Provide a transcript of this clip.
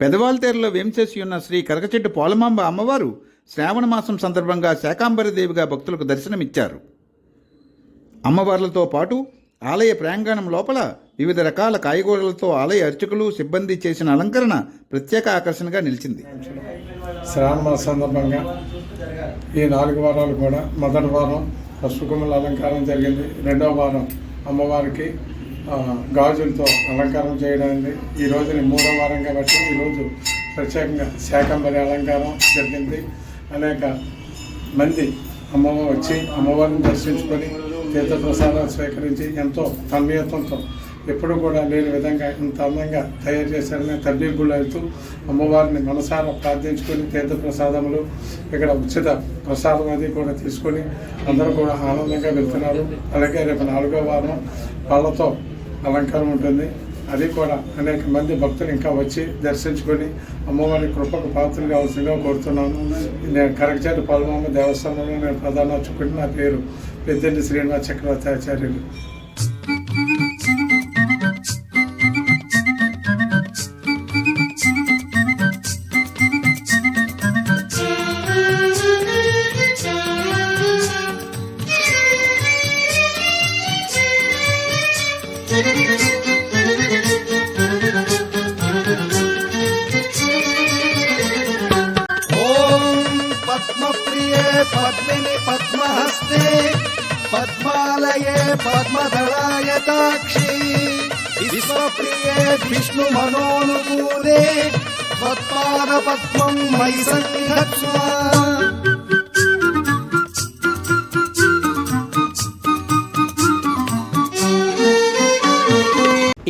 పెదవాల్తేరులో వేంచేసి ఉన్న శ్రీ కరకచెట్టు పోలమాంబ అమ్మవారు శ్రావణ మాసం సందర్భంగా శాకాంబరి దేవిగా భక్తులకు దర్శనమిచ్చారు. అమ్మవార్లతో పాటు ఆలయ ప్రాంగణం లోపల వివిధ రకాల కాయగూరలతో ఆలయ అర్చకులు సిబ్బంది చేసిన అలంకరణ ప్రత్యేక ఆకర్షణగా నిలిచింది. శ్రావణ మాస సందర్భంగా ఈ నాలుగు వారాలు కూడా మొదటి వారం పసుపుకుమ్మల అలంకారం జరిగింది. రెండవ వారం అమ్మవారికి గాజులతో అలంకారం చేయడానికి ఈ రోజుని మూడో వారం కాబట్టి ఈరోజు ప్రత్యేకంగా శాకంబరి అలంకారం జరిగింది. అనేక మంది అమ్మవారు వచ్చి అమ్మవారిని దర్శించుకొని తీర్థప్రసాదాలు స్వీకరించి ఎంతో తన్మయత్వంతో ఎప్పుడు కూడా లేని విధంగా ఇంత అందంగా తయారు చేశారని తబ్బీగుళ్ళు వెళ్తూ అమ్మవారిని మనసారా ప్రార్థించుకొని తీర్థప్రసాదములు ఇక్కడ ఉచిత ప్రసాదం అది కూడా తీసుకొని అందరూ కూడా ఆనందంగా వెళ్తున్నారు. అలాగే రేపు నాలుగో వారం వాళ్ళతో అలంకారం ఉంటుంది. అది కూడా అనేక మంది భక్తులు ఇంకా వచ్చి దర్శించుకొని అమ్మవారి కృపకు పాత్రలు కావాల్సిందిగా కోరుతున్నాను. నేను కరకచేటి పాల్గొమ్మ దేవస్థానంలో నేను ప్రధాన అర్చకుడి నా పేరు పెద్దండి శ్రీనివాస చక్రవర్తి ఆచార్యులు. ॐ पद्मप्रिये पद्मिनि पद्महस्ते पद्मालये पद्मदलायताक्षी विश्वप्रिये विष्णुमनोनुकूले त्वत्पादपद्मं मयि सन्निधत्स्व